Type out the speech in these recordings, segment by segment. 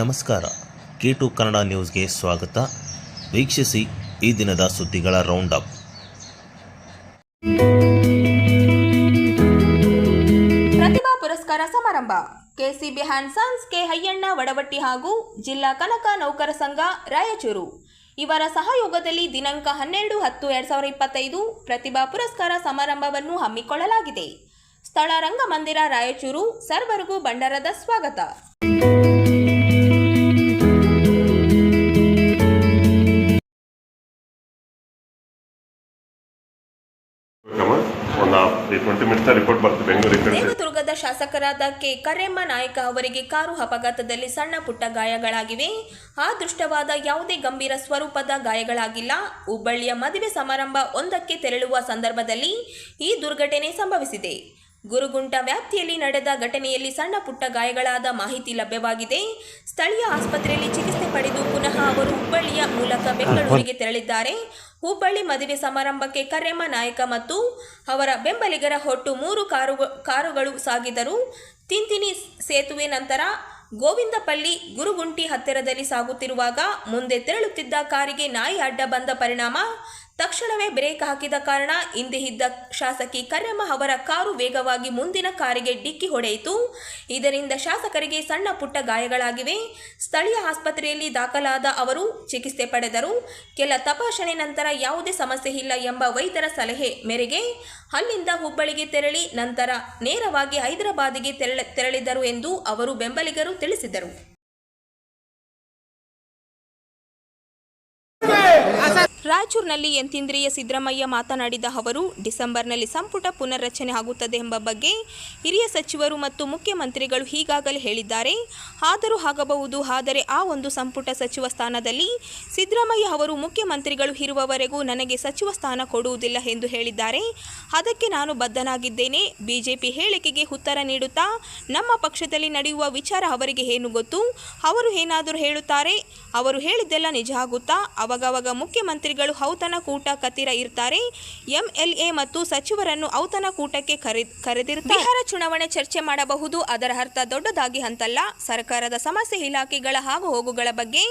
ನಮಸ್ಕಾರ. K to Kannada ನ್ಯೂಸ್ಗೆ ಸ್ವಾಗತ. ವೀಕ್ಷಿಸಿ ಈ ದಿನದ ಸುದ್ದಿಗಳ ರೌಂಡ್ ಅಪ್ ಪ್ರತಿಭಾ ಪುರಸ್ಕಾರ ಸಮಾರಂಭ. ಕೆಸಿಬಿ ಸಾನ್ಸ್ ಕೆ ಹಯ್ಯಣ್ಣ ವಡವಟ್ಟಿ ಹಾಗೂ ಜಿಲ್ಲಾ ಕನಕ ನೌಕರ ಸಂಘ, ರಾಯಚೂರು. ಇವರ ಸಹಯೋಗದಲ್ಲಿ ದಿನಾಂಕ ಹನ್ನೆರಡು ಹತ್ತು ಎರಡ್ ಸಾವಿರದ ಇಪ್ಪತ್ತೈದು ಪ್ರತಿಭಾ ಪುರಸ್ಕಾರ ಸಮಾರಂಭವನ್ನು ಹಮ್ಮಿಕೊಳ್ಳಲಾಗಿದೆ. ಸ್ಥಳ ರಂಗಮಂದಿರ, ರಾಯಚೂರು. ಸರ್ವರಿಗೂ ಬಂಡರದ ಸ್ವಾಗತ. ಟ್ವೆಂಟಿ ರಿಪೋರ್ಟ್ ಬರ್ತದೆ ಬೆಂಗಳೂರಿಗೆ ದೇವದುರ್ಗದ ಶಾಸಕರಾದ ಕೆ. ಕರೆಮ್ಮ ನಾಯಕ ಅವರಿಗೆ ಕಾರು ಅಪಘಾತದಲ್ಲಿ ಸಣ್ಣ ಪುಟ್ಟ ಗಾಯಗಳಾಗಿವೆ. ಅದೃಷ್ಟವಾದ ಯಾವುದೇ ಗಂಭೀರ ಸ್ವರೂಪದ ಗಾಯಗಳಾಗಿಲ್ಲ. ಹುಬ್ಬಳ್ಳಿಯ ಮದುವೆ ಸಮಾರಂಭ ಒಂದಕ್ಕೆ ತೆರಳುವ ಸಂದರ್ಭದಲ್ಲಿ ಈ ದುರ್ಘಟನೆ ಸಂಭವಿಸಿದೆ. ಗುರುಗುಂಟ ವ್ಯಾಪ್ತಿಯಲ್ಲಿ ನಡೆದ ಘಟನೆಯಲ್ಲಿ ಸಣ್ಣ ಪುಟ್ಟ ಗಾಯಗಳಾದ ಮಾಹಿತಿ ಲಭ್ಯವಾಗಿದೆ. ಸ್ಥಳೀಯ ಆಸ್ಪತ್ರೆಯಲ್ಲಿ ಚಿಕಿತ್ಸೆ ಪಡೆದು ಪುನಃ ಅವರು ಹುಬ್ಬಳ್ಳಿಯ ಮೂಲಕ ಬೆಂಗಳೂರಿಗೆ ತೆರಳಿದ್ದಾರೆ. ಹುಬ್ಬಳ್ಳಿ ಮದುವೆ ಸಮಾರಂಭಕ್ಕೆ ಕರೆಮ್ಮ ನಾಯಕ ಮತ್ತು ಅವರ ಬೆಂಬಲಿಗರ ಹೊಟ್ಟು ಮೂರು ಕಾರು, ಕಾರುಗಳು ಸಾಗಿದರು ತಿಂತಿನಿ ಸೇತುವೆ ನಂತರ ಗೋವಿಂದಪಲ್ಲಿ ಗುರುಗುಂಟಿ ಹತ್ತಿರದಲ್ಲಿ ಸಾಗುತ್ತಿರುವಾಗ ಮುಂದೆ ತೆರಳುತ್ತಿದ್ದ ಕಾರಿಗೆ ನಾಯಿ ಅಡ್ಡ ಬಂದ ಪರಿಣಾಮ ತಕ್ಷಣವೇ ಬ್ರೇಕ್ ಹಾಕಿದ ಕಾರಣ ಹಿಂದೆ ಇದ್ದ ಶಾಸಕಿ ಕರ್ಯಮ್ಮ ಅವರ ಕಾರು ವೇಗವಾಗಿ ಮುಂದಿನ ಕಾರಿಗೆ ಡಿಕ್ಕಿ ಹೊಡೆಯಿತು. ಇದರಿಂದ ಶಾಸಕರಿಗೆ ಸಣ್ಣ ಪುಟ್ಟ ಗಾಯಗಳಾಗಿವೆ. ಸ್ಥಳೀಯ ಆಸ್ಪತ್ರೆಯಲ್ಲಿ ದಾಖಲಾದ ಅವರು ಚಿಕಿತ್ಸೆ ಪಡೆದರು. ಕೆಲ ತಪಾಸಣೆ ನಂತರ ಯಾವುದೇ ಸಮಸ್ಯೆ ಇಲ್ಲ ಎಂಬ ವೈದ್ಯರ ಸಲಹೆ ಮೇರೆಗೆ ಅಲ್ಲಿಂದ ಹುಬ್ಬಳ್ಳಿಗೆ ತೆರಳಿ ನಂತರ ನೇರವಾಗಿ ಹೈದರಾಬಾದಿಗೆ ತೆರಳ ತೆರಳಿದರು ಎಂದು ಅವರು ಬೆಂಬಲಿಗರು ತಿಳಿಸಿದರು. ರಾಯಚೂರಿನಲ್ಲಿ ಯಂತೀಂದ್ರಿಯ ಸಿದ್ದರಾಮಯ್ಯ ಮಾತನಾಡಿದ ಅವರು, ಡಿಸೆಂಬರ್ನಲ್ಲಿ ಸಂಪುಟ ಪುನರ್ರಚನೆ ಆಗುತ್ತದೆ ಎಂಬ ಬಗ್ಗೆ ಹಿರಿಯ ಸಚಿವರು ಮತ್ತು ಮುಖ್ಯಮಂತ್ರಿಗಳು ಈಗಾಗಲೇ ಹೇಳಿದ್ದಾರೆ. ಆದರೂ ಆಗಬಹುದು, ಆದರೆ ಆ ಒಂದು ಸಂಪುಟ ಸಚಿವ ಸ್ಥಾನದಲ್ಲಿ ಸಿದ್ದರಾಮಯ್ಯ ಅವರು ಮುಖ್ಯಮಂತ್ರಿಗಳು ಇರುವವರೆಗೂ ನನಗೆ ಸಚಿವ ಸ್ಥಾನ ಕೊಡುವುದಿಲ್ಲ ಎಂದು ಹೇಳಿದ್ದಾರೆ. ಅದಕ್ಕೆ ನಾನು ಬದ್ಧನಾಗಿದ್ದೇನೆ. ಬಿಜೆಪಿ ಹೇಳಿಕೆಗೆ ಉತ್ತರ ನೀಡುತ್ತಾ, ನಮ್ಮ ಪಕ್ಷದಲ್ಲಿ ನಡೆಯುವ ವಿಚಾರ ಅವರಿಗೆ ಏನು ಗೊತ್ತು? ಅವರು ಏನಾದರೂ ಹೇಳುತ್ತಾರೆ? ಅವರು ಹೇಳಿದ್ದೆಲ್ಲ ನಿಜ ಆಗುತ್ತಾ? ಅವಾಗವಾಗ ಮುಖ್ಯಮಂತ್ರಿಗಳು ಔತಣ ಕೂಟ ಕತ್ತಿರ ಇರ್ತಾರೆ. ಎಂಎಲ್ಎ ಮತ್ತು ಸಚಿವರನ್ನು ಔತಣ ಕೂಟಕ್ಕೆ ಕರೆ, ಕರೆದಿರುತ್ತಾರೆ. ಬಿಹಾರ ಚುನಾವಣೆ ಚರ್ಚೆ ಮಾಡಬಹುದು. ಅದರ ಅರ್ಥ ದೊಡ್ಡದಾಗಿ ಅಂತಲ್ಲ ಸರ್ಕಾರದ ಸಮಸ್ಯೆ ಇಲಾಖೆಗಳ ಹಾಗೂ ಹೋಗುಗಳ ಬಗ್ಗೆ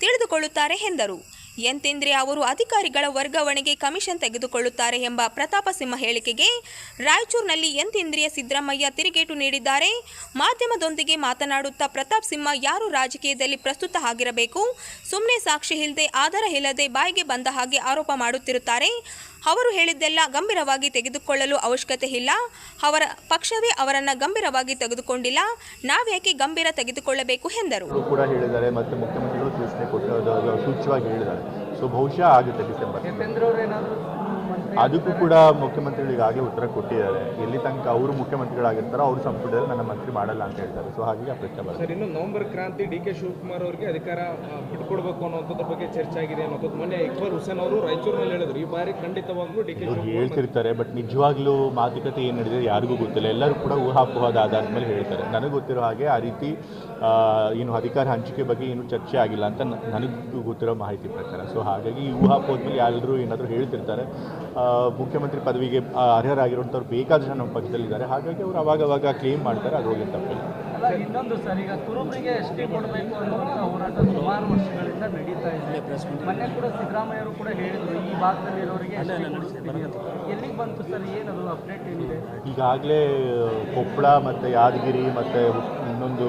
ತಿಳಿದುಕೊಳ್ಳುತ್ತಾರೆ ಎಂದರು. ಎಂತೆಂದ್ರೆ ಅವರು ಅಧಿಕಾರಿಗಳ ವರ್ಗಾವಣೆಗೆ ಕಮಿಷನ್ ತೆಗೆದುಕೊಳ್ಳುತ್ತಾರೆ ಎಂಬ ಪ್ರತಾಪ ಸಿಂಹ ಹೇಳಿಕೆಗೆ ರಾಯಚೂರಿನಲ್ಲಿ ಎಂತೆಂದ್ರಿಯ ಸಿದ್ದರಾಮಯ್ಯ ತಿರುಗೇಟು ನೀಡಿದ್ದಾರೆ. ಮಾಧ್ಯಮದೊಂದಿಗೆ ಮಾತನಾಡುತ್ತಾ ಪ್ರತಾಪ್ ಸಿಂಹ ಯಾರು ರಾಜಕೀಯದಲ್ಲಿ ಪ್ರಸ್ತುತ ಆಗಿರಬೇಕು? ಸುಮ್ಮನೆ ಸಾಕ್ಷಿ ಇಲ್ಲದೆ ಆಧಾರ ಇಲ್ಲದೆ ಬಾಯಿಗೆ ಬಂದ ಹಾಗೆ ಆರೋಪ ಮಾಡುತ್ತಿರುತ್ತಾರೆ. ಅವರು ಹೇಳಿದ್ದೆಲ್ಲ ಗಂಭೀರವಾಗಿ ತೆಗೆದುಕೊಳ್ಳಲು ಅವಶ್ಯಕತೆ ಇಲ್ಲ. ಅವರ ಪಕ್ಷವೇ ಅವರನ್ನು ಗಂಭೀರವಾಗಿ ತೆಗೆದುಕೊಂಡಿಲ್ಲ. ನಾವ್ಯಾಕೆ ಗಂಭೀರ ತೆಗೆದುಕೊಳ್ಳಬೇಕು ಎಂದರು. ಸೂಚ್ಯವಾಗಿ ಹೇಳಿದ್ದಾರೆ. ಸೊ ಬಹುಶಃ ಆಗುತ್ತೆ ಡಿಸೆಂಬರ್ ಅದಕ್ಕೂ ಕೂಡ ಮುಖ್ಯಮಂತ್ರಿಗಳು ಈಗಾಗಲೇ ಉತ್ತರ ಕೊಟ್ಟಿದ್ದಾರೆ. ಎಲ್ಲಿ ತನಕ ಅವರು ಮುಖ್ಯಮಂತ್ರಿಗಳಾಗಿರ್ತಾರೋ ಅವ್ರ ಸಂಪುಟದಲ್ಲಿ ನನ್ನ ಮಂತ್ರಿ ಮಾಡಲ್ಲ ಅಂತ ಹೇಳ್ತಾರೆ. ಸೊ ಹಾಗಾಗಿ ಆ ಪ್ರಶ್ನೆ ಬರುತ್ತೆ. ಸರ್ ಇನ್ನು ನವೆಂಬರ್ ಕ್ರಾಂತಿ ಡಿ ಕೆ ಶಿವಕುಮಾರ್ ಅವರಿಗೆ ಅಧಿಕಾರ ಬಿಟ್ಕೊಡ್ಬೇಕು ಅನ್ನೋದ್ರ ಬಗ್ಗೆ ಚರ್ಚೆ ಆಗಿದೆ ಅನ್ನೋದು ಮೊನ್ನೆ ಇಕ್ಬಾಲ್ ಹುಸೇನ್ ಅವರು ರಾಯಚೂರಿನಲ್ಲಿ ಹೇಳಿದ್ರು. ಈ ಬಾರಿ ಖಂಡಿತವಾಗ್ಲೂ ಡಿ ಕೆ ಹೇಳ್ತಿರ್ತಾರೆ ಬಟ್ ನಿಜವಾಗ್ಲೂ ಮಾತುಕತೆ ಏನು ನಡೆದಿದೆ ಯಾರಿಗೂ ಗೊತ್ತಿಲ್ಲ. ಎಲ್ಲರೂ ಕೂಡ ಊಹಾಪೋಹದ ಆಧಾರದ ಮೇಲೆ ಹೇಳ್ತಾರೆ. ನನಗೆ ಗೊತ್ತಿರೋ ಹಾಗೆ ಆ ರೀತಿ ಏನು ಅಧಿಕಾರ ಹಂಚಿಕೆ ಬಗ್ಗೆ ಏನು ಚರ್ಚೆ ಆಗಿಲ್ಲ ಅಂತ ನನಗೂ ಗೊತ್ತಿರೋ ಮಾಹಿತಿ ಪ್ರಕಾರ. ಸೊ ಹಾಗಾಗಿ ಈ ಮೇಲೆ ಎಲ್ಲರೂ ಏನಾದರೂ ಹೇಳ್ತಿರ್ತಾರೆ ಮುಖ್ಯಮಂತ್ರಿ ಪದವಿಗೆ ಅರ್ಹರಾಗಿರುವಂಥವ್ರು ಬೇಕಾದ ಜನ ನಮ್ಮ ಪಕ್ಷದಲ್ಲಿದ್ದಾರೆ. ಹಾಗಾಗಿ ಅವರು ಅವಾಗವಾಗ ಕ್ಲೇಮ್ ಮಾಡ್ತಾರೆ ಅದು ಹೋಗಿ ತಪ್ಪಿಲ್ಲ ಅಲ್ಲ ಇನ್ನೊಂದು ಸರ್ ಈಗ ಕುರುಬರಿಗೆ ಎಸ್ ಟಿ ಕೊಡಬೇಕು ಅನ್ನುವಂಥ ಹೋರಾಟ ಸುಮಾರು ವರ್ಷಗಳಿಂದ ನಡೀತಾ ಇದೆ. ಮೊನ್ನೆ ಕೂಡ ಸಿದ್ದರಾಮಯ್ಯರು ಕೂಡ ಹೇಳಿದ್ರು ಈ ಭಾಗದಲ್ಲಿರೋರಿಗೆ ಎಲ್ಲಿಗೆ ಬಂತು ಸರ್ ಏನದು ಅಪ್ಡೇಟ್ ಏನಿದೆ? ಈಗಾಗಲೇ ಕೊಪ್ಪಳ ಮತ್ತು ಯಾದಗಿರಿ ಮತ್ತು ಇನ್ನೊಂದು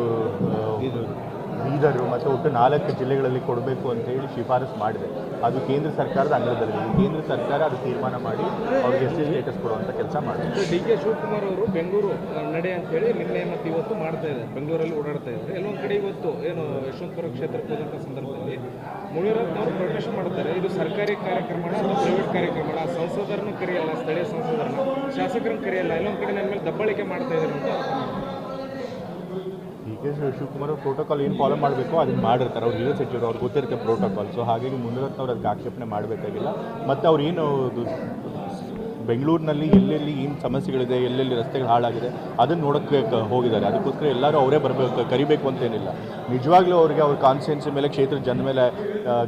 ಬೀದರು ಮತ್ತು ಒಟ್ಟು ನಾಲ್ಕು ಜಿಲ್ಲೆಗಳಲ್ಲಿ ಕೊಡಬೇಕು ಅಂತ ಹೇಳಿ ಶಿಫಾರಸು ಮಾಡಿದೆ. ಅದು ಕೇಂದ್ರ ಸರ್ಕಾರದ ಅಂಗದಲ್ಲಿ ಕೇಂದ್ರ ಸರ್ಕಾರ ಅದು ತೀರ್ಮಾನ ಮಾಡಿ ಅವ್ರಿಗೆ ಎಸ್ ಸ್ಟೇಟಸ್ ಕೊಡುವಂಥ ಕೆಲಸ ಮಾಡಿದೆ. ಡಿ ಕೆ ಶಿವಕುಮಾರ್ ಅವರು ಬೆಂಗಳೂರು ನಡೆ ಅಂತೇಳಿ ನಿನ್ನೆ ಮತ್ತು ಇವತ್ತು ಮಾಡ್ತಾ ಇದ್ದಾರೆ. ಬೆಂಗಳೂರಲ್ಲಿ ಓಡಾಡ್ತಾ ಇದ್ದಾರೆ. ಎಲ್ಲೊಂದು ಕಡೆ ಇವತ್ತು ಏನು ಯಶವಂತಪುರ ಕ್ಷೇತ್ರಕ್ಕೆ ಹೋದಂಥ ಸಂದರ್ಭದಲ್ಲಿ ಮುನಿರತ್ನವರು ಪ್ರೊಟೆಸ್ಟ್ ಮಾಡ್ತಾರೆ ಇದು ಸರ್ಕಾರಿ ಕಾರ್ಯಕ್ರಮ ಅಥವಾ ಪ್ರೈವೇಟ್ ಕಾರ್ಯಕ್ರಮ ಸಂಸದರನ್ನು ಕರೆಯಲ್ಲ, ಸ್ಥಳೀಯ ಸಂಸದರನ್ನು? ಶಾಸಕರನ್ನು ಕರೆಯಲ್ಲ. ಎಲ್ಲೊಂದು ಕಡೆ ನನ್ನ ಮೇಲೆ ದಬ್ಬಾಳಿಕೆ ಮಾಡ್ತಾ ಇದ್ದಾರೆ ಅಂತ. ಕೆ ಶಿವಕುಮಾರ್ ಅವ್ರು ಪ್ರೋಟೋಕಾಲ್ ಏನು ಫಾಲೋ ಮಾಡಬೇಕು ಅದನ್ನು ಮಾಡಿರ್ತಾರೆ. ಅವ್ರು ಹಿರಿಯ ಸಚಿವರು ಅವ್ರಿಗೆ ಗೊತ್ತಿರುತ್ತೆ ಪ್ರೋಟೋಕಾಲ್ ಸೊ ಹಾಗಾಗಿ ಮುನಿರತ್ನವ್ರು ಅದಕ್ಕೆ ಆಕ್ಷೇಪಣೆ ಮಾಡಬೇಕಾಗಿಲ್ಲ. ಮತ್ತು ಅವ್ರು ಏನು ಬೆಂಗಳೂರಿನಲ್ಲಿ ಎಲ್ಲೆಲ್ಲಿ ಏನು ಸಮಸ್ಯೆಗಳಿದೆ ಎಲ್ಲೆಲ್ಲಿ ರಸ್ತೆಗಳು ಹಾಳಾಗಿದೆ ಅದನ್ನು ನೋಡೋಕ್ಕೆ ಹೋಗಿದ್ದಾರೆ. ಅದಕ್ಕೋಸ್ಕರ ಎಲ್ಲರೂ ಅವರೇ ಬರಬೇಕು ಕರಿಬೇಕು ಅಂತೇನಿಲ್ಲ. ನಿಜವಾಗ್ಲೂ ಅವ್ರಿಗೆ ಅವ್ರ ಕಾನ್ಸ್ಟಿಟ್ಯೂನ್ಸಿ ಮೇಲೆ ಕ್ಷೇತ್ರ ಜನ ಮೇಲೆ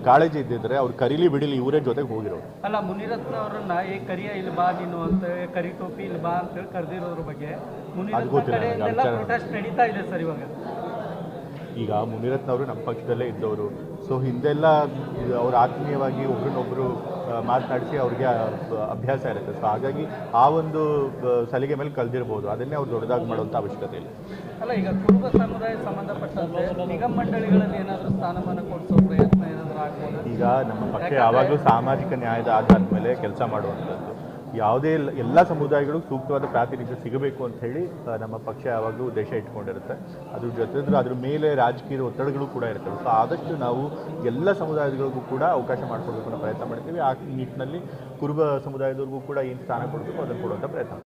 ಕಾಳಜಿ ಇದ್ದಿದ್ರೆ ಅವ್ರು ಕರೀಲಿ ಬಿಡಿಲಿ ಇವರೇ ಜೊತೆಗೆ ಹೋಗಿರೋರು. ಅಲ್ಲ ಮುನಿರತ್ನ ಅವರನ್ನ ಏ ಕರಿಯ ಇಲ್ಲಿ ಬಾ ನೀನು ಅಂತ ಕರಿ ಟೋಪಿ ಇಲ್ಲಿ ಬಾ ಅಂತೇಳಿ ಕರೆದಿರೋದ್ರ ಬಗ್ಗೆ ಮುನಿರತ್ನ ಪ್ರೊಟೆಸ್ಟ್ ನಡೀತಾ ಇದೆ ಸರ್ ಇವಾಗ. ಈಗ ಮುನಿರತ್ನವರು ನಮ್ಮ ಪಕ್ಷದಲ್ಲೇ ಇದ್ದವರು. ಸೊ ಹಿಂದೆಲ್ಲ ಅವ್ರ ಆತ್ಮೀಯವಾಗಿ ಒಬ್ರನ್ನೊಬ್ಬರು ಮಾತನಾಡಿಸಿ ಅವ್ರಿಗೆ ಅಭ್ಯಾಸ ಇರುತ್ತೆ. ಸೊ ಹಾಗಾಗಿ ಆ ಒಂದು ಸಲಿಗೆ ಮೇಲೆ ಕಲ್ದಿರ್ಬೋದು. ಅದನ್ನೇ ಅವ್ರು ದೊಡ್ಡದಾಗಿ ಮಾಡುವಂಥ ಅವಶ್ಯಕತೆ ಇಲ್ಲ. ಅಲ್ಲ ಈಗ ಕುರುಬ ಸಮುದಾಯ ಸಂಬಂಧಪಟ್ಟಂತೆ ನಿಗಮ ಮಂಡಳಿಗಳಲ್ಲಿ ಏನಾದರೂ ಸ್ಥಾನಮಾನ ಕೊಡಿಸೋ ಪ್ರಯತ್ನ ಏನಾದರೂ ಆಗ್ಬೋದು? ಈಗ ನಮ್ಮ ಪಕ್ಷ ಯಾವಾಗಲೂ ಸಾಮಾಜಿಕ ನ್ಯಾಯದ ಆಧಾರದ ಮೇಲೆ ಕೆಲಸ ಮಾಡುವಂಥದ್ದು. ಯಾವುದೇ ಎಲ್ಲ- ಸಮುದಾಯಗಳು ಸೂಕ್ತವಾದ ಪ್ರಾತಿನಿಧ್ಯ ಸಿಗಬೇಕು ಅಂತ ಹೇಳಿ ನಮ್ಮ ಪಕ್ಷ ಯಾವಾಗಲೂ ಉದ್ದೇಶ ಇಟ್ಕೊಂಡಿರುತ್ತೆ. ಅದ್ರ ಜೊತೆ ಅದ್ರ ಮೇಲೆ ರಾಜಕೀಯ ಒತ್ತಡಗಳು ಕೂಡ ಇರ್ತವೆ. ಸೊ ಆದಷ್ಟು ನಾವು ಎಲ್ಲ ಸಮುದಾಯಗಳಿಗೂ ಕೂಡ ಅವಕಾಶ ಮಾಡಿಕೊಡ್ಬೇಕು ಅನ್ನೋ ಪ್ರಯತ್ನ ಮಾಡ್ತೀವಿ. ಆ ನಿಟ್ಟಿನಲ್ಲಿ ಕುರುಬ ಸಮುದಾಯದವ್ರಿಗೂ ಕೂಡ ಏನು ಸ್ಥಾನ ಕೊಡಬೇಕು, ಅದನ್ನು ಕೊಡುವಂಥ ಪ್ರಯತ್ನ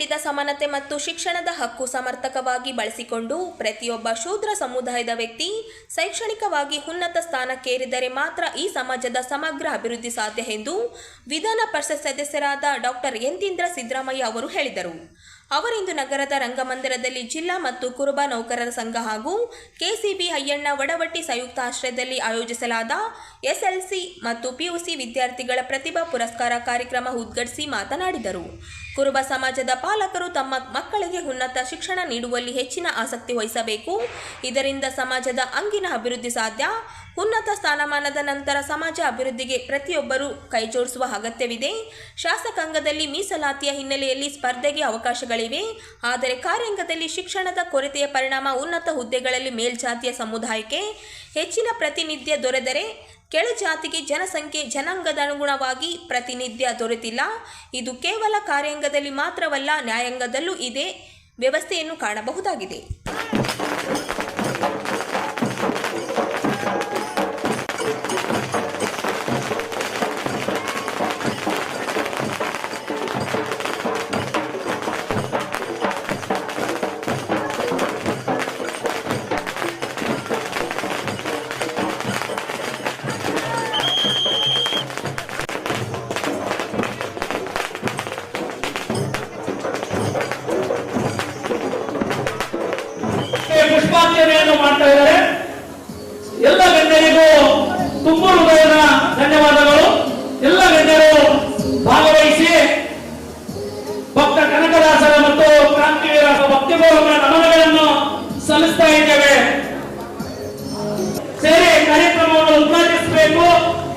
ನೀಡಿದ ಸಮಾನತೆ ಮತ್ತು ಶಿಕ್ಷಣದ ಹಕ್ಕು ಸಮರ್ಥಕವಾಗಿ ಬಳಸಿಕೊಂಡು ಪ್ರತಿಯೊಬ್ಬ ಶೂದ್ರ ಸಮುದಾಯದ ವ್ಯಕ್ತಿ ಶೈಕ್ಷಣಿಕವಾಗಿ ಉನ್ನತ ಸ್ಥಾನಕ್ಕೇರಿದರೆ ಮಾತ್ರ ಈ ಸಮಾಜದ ಸಮಗ್ರ ಅಭಿವೃದ್ಧಿ ಸಾಧ್ಯ ಎಂದು ವಿಧಾನ ಪರಿಷತ್ ಸದಸ್ಯರಾದ ಡಾಕ್ಟರ್ ಯಂತೀಂದ್ರ ಸಿದ್ದರಾಮಯ್ಯ ಅವರು ಹೇಳಿದರು. ಅವರಿಂದು ನಗರದ ರಂಗಮಂದಿರದಲ್ಲಿ ಜಿಲ್ಲಾ ಮತ್ತು ಕುರುಬ ನೌಕರರ ಸಂಘ ಹಾಗೂ ಕೆಸಿಬಿ ಅಯ್ಯಣ್ಣ ವಡವಟ್ಟಿ ಸಂಯುಕ್ತ ಆಶ್ರಯದಲ್ಲಿ ಆಯೋಜಿಸಲಾದ ಎಸ್ಎಲ್ಸಿ ಮತ್ತು ಪಿಯುಸಿ ವಿದ್ಯಾರ್ಥಿಗಳ ಪ್ರತಿಭಾ ಪುರಸ್ಕಾರ ಕಾರ್ಯಕ್ರಮ ಉದ್ಘಾಟಿಸಿ ಮಾತನಾಡಿದರು. ಕುರುಬ ಸಮಾಜದ ಪಾಲಕರು ತಮ್ಮ ಮಕ್ಕಳಿಗೆ ಉನ್ನತ ಶಿಕ್ಷಣ ನೀಡುವಲ್ಲಿ ಹೆಚ್ಚಿನ ಆಸಕ್ತಿ ವಹಿಸಬೇಕು. ಇದರಿಂದ ಸಮಾಜದ ಅಂಗಿನ ಅಭಿವೃದ್ಧಿ ಸಾಧ್ಯ. ಉನ್ನತ ಸ್ಥಾನಮಾನದ ನಂತರ ಸಮಾಜ ಅಭಿವೃದ್ಧಿಗೆ ಪ್ರತಿಯೊಬ್ಬರೂ ಕೈಜೋಡಿಸುವ ಅಗತ್ಯವಿದೆ. ಶಾಸಕಾಂಗದಲ್ಲಿ ಮೀಸಲಾತಿಯ ಹಿನ್ನೆಲೆಯಲ್ಲಿ ಸ್ಪರ್ಧೆಗೆ ಅವಕಾಶಗಳಿವೆ. ಆದರೆ ಕಾರ್ಯಾಂಗದಲ್ಲಿ ಶಿಕ್ಷಣದ ಕೊರತೆಯ ಪರಿಣಾಮ ಉನ್ನತ ಹುದ್ದೆಗಳಲ್ಲಿ ಮೇಲ್ಜಾತಿಯ ಸಮುದಾಯಕ್ಕೆ ಹೆಚ್ಚಿನ ಪ್ರತಿನಿಧ್ಯ ದೊರೆದರೆ ಕೆಳಜಾತಿಗೆ ಜನಸಂಖ್ಯೆ ಜನಾಂಗದ ಅನುಗುಣವಾಗಿ ಪ್ರತಿನಿಧ್ಯ ದೊರೆತಿಲ್ಲ. ಇದು ಕೇವಲ ಕಾರ್ಯಾಂಗದಲ್ಲಿ ಮಾತ್ರವಲ್ಲ ನ್ಯಾಯಾಂಗದಲ್ಲೂ ಇದೇ. ವ್ಯವಸ್ಥೆಯನ್ನು ಕಾಣಬಹುದಾಗಿದೆ.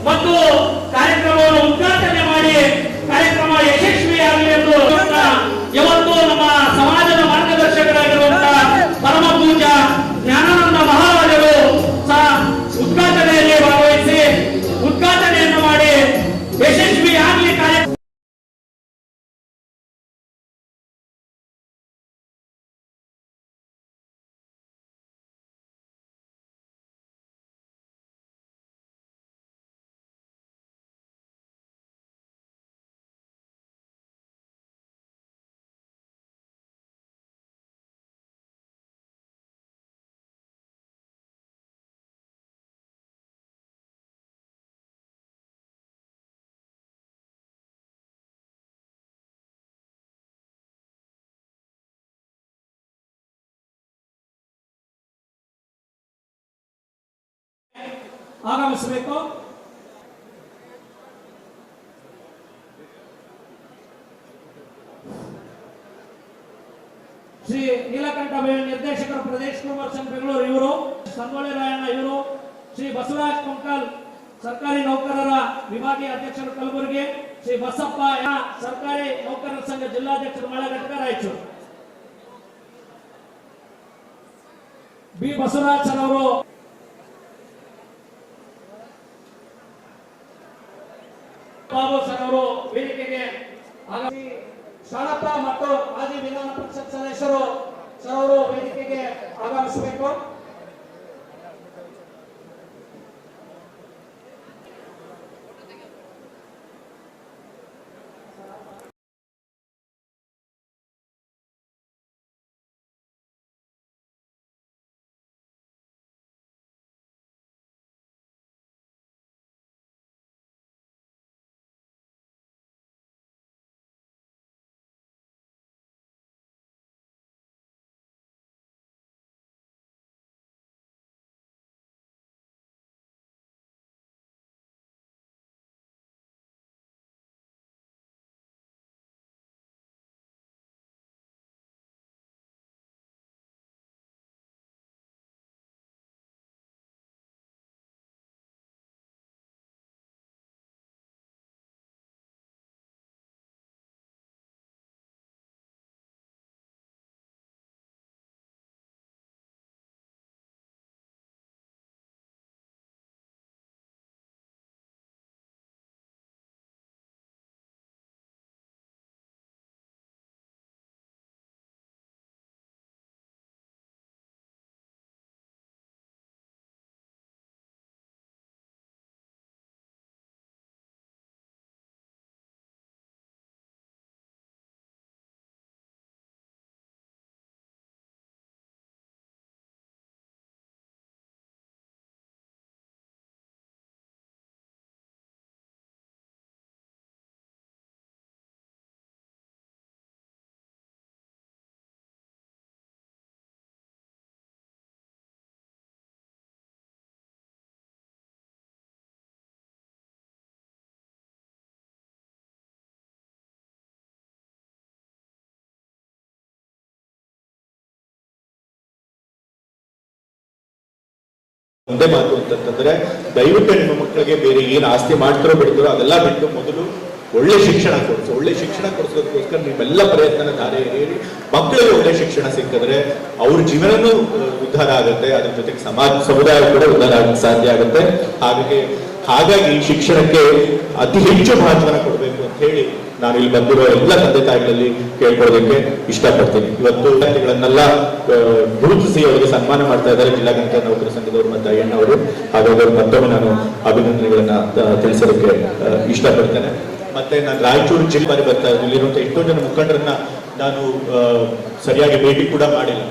ಮತ್ತು ಕಾರ್ಯಕ್ರಮವನ್ನು ಉದ್ಘಾಟನೆ ಮಾಡಿ ಕಾರ್ಯಕ್ರಮ ಯಶಸ್ವಿಯಾಗಲಿ ಎಂದು ಆಗಮಿಸಬೇಕು ಶ್ರೀ ನೀಲಕಂಠ ನಿರ್ದೇಶಕರು ಪ್ರದೇಶ್ ಕುಮಾರ್ ಚಂದ್ ಬೆಂಗಳೂರು ಇವರು ಸಂಗೊಳ್ಳಿ ರಾಯಣ್ಣ ಇವರು, ಶ್ರೀ ಬಸವರಾಜ್ ಕೊಂಕಲ್ ಸರ್ಕಾರಿ ನೌಕರರ ವಿಭಾಗೀಯ ಅಧ್ಯಕ್ಷರು ಕಲಬುರಗಿ, ಶ್ರೀ ಬಸಪ್ಪ ಸರ್ಕಾರಿ ನೌಕರರ ಸಂಘ ಜಿಲ್ಲಾಧ್ಯಕ್ಷರು ಮಳೆ ಘಟಕ ರಾಯಚೂರು. ಬಿ. ಬಸವರಾಜ್ ಅವರು ಬಾಬು ಸರ್ ಅವರು ವೇದಿಕೆಗೆ ಶಾಣಪ್ಪ ಮತ್ತು ಮಾಜಿ ವಿಧಾನ ಪರಿಷತ್ ಸದಸ್ಯರು ಸರ್ ವೇದಿಕೆಗೆ ಆಗಮಿಸಬೇಕು. ಒಂದೇ ಮಾತು ಅಂತಂತಂದ್ರೆ, ದಯವಿಟ್ಟು ನಿಮ್ಮ ಮಕ್ಕಳಿಗೆ ಬೇರೆ ಏನು ಆಸ್ತಿ ಮಾಡ್ತಾರೋ ಬಿಡ್ತಾರೋ ಅದೆಲ್ಲ ಬಿಟ್ಟು ಮೊದಲು ಒಳ್ಳೆ ಶಿಕ್ಷಣ ಕೊಡಿಸು. ಒಳ್ಳೆ ಶಿಕ್ಷಣ ಕೊಡಿಸೋದಕ್ಕೋಸ್ಕರ ನಿಮ್ಮೆಲ್ಲ ಪ್ರಯತ್ನ ಧಾರೆ ಹೇಳಿ ಮಕ್ಕಳಿಗೆ ಒಳ್ಳೆ ಶಿಕ್ಷಣ ಸಿಕ್ಕಿದ್ರೆ ಅವ್ರ ಜೀವನನೂ ಉದ್ಧಾರ ಆಗುತ್ತೆ. ಅದ್ರ ಜೊತೆಗೆ ಸಮಾಜ, ಸಮುದಾಯ ಕೂಡ ಉದ್ಧಾರ ಆಗಕ್ಕೆ ಸಾಧ್ಯ ಆಗುತ್ತೆ. ಹಾಗಾಗಿ ಹಾಗಾಗಿ ಶಿಕ್ಷಣಕ್ಕೆ ಅತಿ ಹೆಚ್ಚು ಮಹತ್ವನ ಕೊಡಬೇಕು ಅಂತ ಹೇಳಿ ನಾನು ಇಲ್ಲಿ ಬಂದಿರೋ ಎಲ್ಲ ತಂದೆ ತಾಯಿಗಳಲ್ಲಿ ಕೇಳ್ಕೊಳ್ಳೋದಕ್ಕೆ ಇಷ್ಟಪಡ್ತೀನಿ. ಇವತ್ತು ವಿದ್ಯಾರ್ಥಿಗಳನ್ನೆಲ್ಲ ಗುರುತಿಸಿ ಅವರಿಗೆ ಸನ್ಮಾನ ಮಾಡ್ತಾ ಇದ್ದಾರೆ ಜಿಲ್ಲಾ ಗಣಿತ ನೌಕರ ಸಂಘದವರು ಮತ್ತು ಅಯ್ಯಣ್ಣವರು ಹಾಗಾಗಿ ಮತ್ತೊಮ್ಮೆ ನಾನು ಅಭಿನಂದನೆಗಳನ್ನ ತಿಳಿಸೋದಕ್ಕೆ ಇಷ್ಟಪಡ್ತೇನೆ. ಮತ್ತೆ ನಾನು ರಾಯಚೂರು ಜಿಲ್ಲೆ ಬಾರಿ ಬರ್ತಾ ಇದ್ದೀನಿ ಇಲ್ಲಿರುವಂಥ ಎಷ್ಟೋ ಜನ ಮುಖಂಡರನ್ನ ನಾನು ಸರಿಯಾಗಿ ಭೇಟಿ ಕೂಡ ಮಾಡಿಲ್ಲ.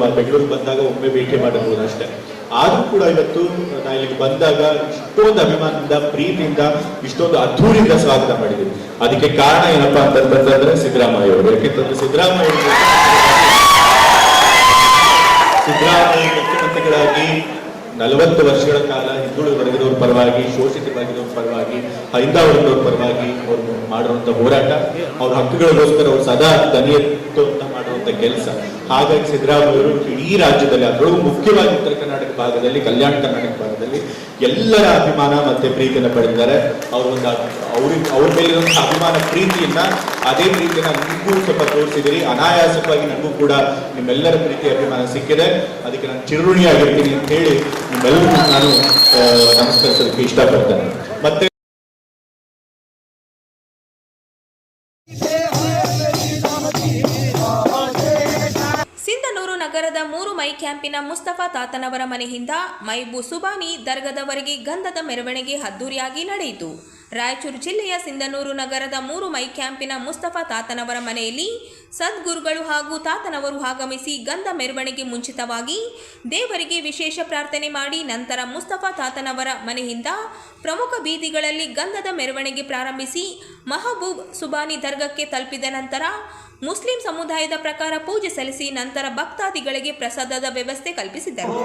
ಮ- ಬೆಂಗಳೂರಿಗೆ ಬಂದಾಗ ಒಮ್ಮೆ ಭೇಟಿ ಮಾಡಬಹುದು ಅಷ್ಟೇ. ಆದ್ರೂ ಕೂಡ ಇವತ್ತು ನಾ ಇಲ್ಲಿಗೆ ಬಂದಾಗ ಇಷ್ಟೊಂದು ಅಭಿಮಾನದಿಂದ, ಪ್ರೀತಿಯಿಂದ, ಇಷ್ಟೊಂದು ಅದ್ಧೂರಿಯಿಂದ ಸ್ವಾಗತ ಮಾಡಿದ್ದೀವಿ ಅದಕ್ಕೆ ಕಾರಣ ಏನಪ್ಪಾ ಅಂತಂತಂದ್ರೆ ಸಿದ್ದರಾಮಯ್ಯ ಅವರು. ಯಾಕೆಂತಂದ್ರೆ ಸಿದ್ದರಾಮಯ್ಯ ಸಿದ್ದರಾಮಯ್ಯ ಮುಖ್ಯಮಂತ್ರಿಗಳಾಗಿ ನಲವತ್ತು ವರ್ಷಗಳ ಕಾಲ ಹಿಂದುಳಿದ ವರ್ಗದವ್ರ ಪರವಾಗಿ ಶೋಷಿತ ವರ್ಗದವ್ರ ಪರವಾಗಿ ಹೈಂದಾವರ್ಗದವ್ರ ಪರವಾಗಿ ಅವರು ಮಾಡಿರುವಂತ ಹೋರಾಟ, ಅವ್ರ ಹಕ್ಕುಗಳಿಗೋಸ್ಕರ ಅವ್ರು ಸದಾ ದನಿ ಎತ್ತುವಂತ ಮಾಡುವಂತ ಕೆಲಸ. ಹಾಗಾಗಿ ಸಿದ್ದರಾಮಯ್ಯ ಇಡೀ ರಾಜ್ಯದಲ್ಲಿ ಅದರೊಳಗೂ ಮುಖ್ಯವಾಗಿ ಉತ್ತರ ಕರ್ನಾಟಕ ಭಾಗದಲ್ಲಿ, ಕಲ್ಯಾಣ ಕರ್ನಾಟಕ ಭಾಗದಲ್ಲಿ ಎಲ್ಲರ ಅಭಿಮಾನ ಮತ್ತೆ ಪ್ರೀತಿಯನ್ನು ಪಡೆದಿದ್ದಾರೆ. ಅವ್ರ ಒಂದು ಅವ್ರಿಗೆ ಅವ್ರ ಮೇಲಿರುವಂತಹ ಅಭಿಮಾನ, ಪ್ರೀತಿಯನ್ನ ಅದೇ ಪ್ರೀತಿಯನ್ನ ನಿಮಗೂ ಸ್ವಲ್ಪ ತೋರಿಸಿದಿರಿ ಅನಾಯಾಸವಾಗಿ ನನಗೂ ಕೂಡ ನಿಮ್ಮೆಲ್ಲರ ಪ್ರೀತಿ, ಅಭಿಮಾನ ಸಿಕ್ಕಿದೆ. ಅದಕ್ಕೆ ನಾನು ಚಿರುಣಿಯಾಗಿರ್ತೀನಿ ಅಂತ ಹೇಳಿ ನಿಮ್ಮೆಲ್ಲರಿಗೂ ನಾನು ನಮಸ್ಕರಿಸೋದಕ್ಕೆ ಇಷ್ಟಪಡ್ತೇನೆ. ಮತ್ತೆ ಸಿಂಧನೂರು ನಗರದ ಮೂರು ಮೈ ಕ್ಯಾಂಪಿನ ಮುಸ್ತಫಾ ತಾತನವರ ಮನೆಯಿಂದ ಮೈ ಸುಬಾನಿ ದರ್ಗದವರೆಗೆ ಗಂಧದ ಮೆರವಣಿಗೆ ಅದ್ದೂರಿಯಾಗಿ ನಡೆಯಿತು. ರಾಯಚೂರು ಜಿಲ್ಲೆಯ ಸಿಂಧನೂರು ನಗರದ ಮೂರು ಮೈ ಕ್ಯಾಂಪಿನ ಮುಸ್ತಫಾ ತಾತನವರ ಮನೆಯಲ್ಲಿ ಸದ್ಗುರುಗಳು ಹಾಗೂ ತಾತನವರು ಆಗಮಿಸಿ ಗಂಧ ಮೆರವಣಿಗೆ ಮುಂಚಿತವಾಗಿ ದೇವರಿಗೆ ವಿಶೇಷ ಪ್ರಾರ್ಥನೆ ಮಾಡಿ ನಂತರ ಮುಸ್ತಫಾ ತಾತನವರ ಮನೆಯಿಂದ ಪ್ರಮುಖ ಬೀದಿಗಳಲ್ಲಿ ಗಂಧದ ಮೆರವಣಿಗೆ ಪ್ರಾರಂಭಿಸಿ ಮಹಬೂಬ್ ಸುಬಾನಿ ದರ್ಗಕ್ಕೆ ತಲುಪಿದ ನಂತರ ಮುಸ್ಲಿಂ ಸಮುದಾಯದ ಪ್ರಕಾರ ಪೂಜೆ ಸಲ್ಲಿಸಿ ನಂತರ ಭಕ್ತಾದಿಗಳಿಗೆ ಪ್ರಸಾದದ ವ್ಯವಸ್ಥೆ ಕಲ್ಪಿಸಿದರು.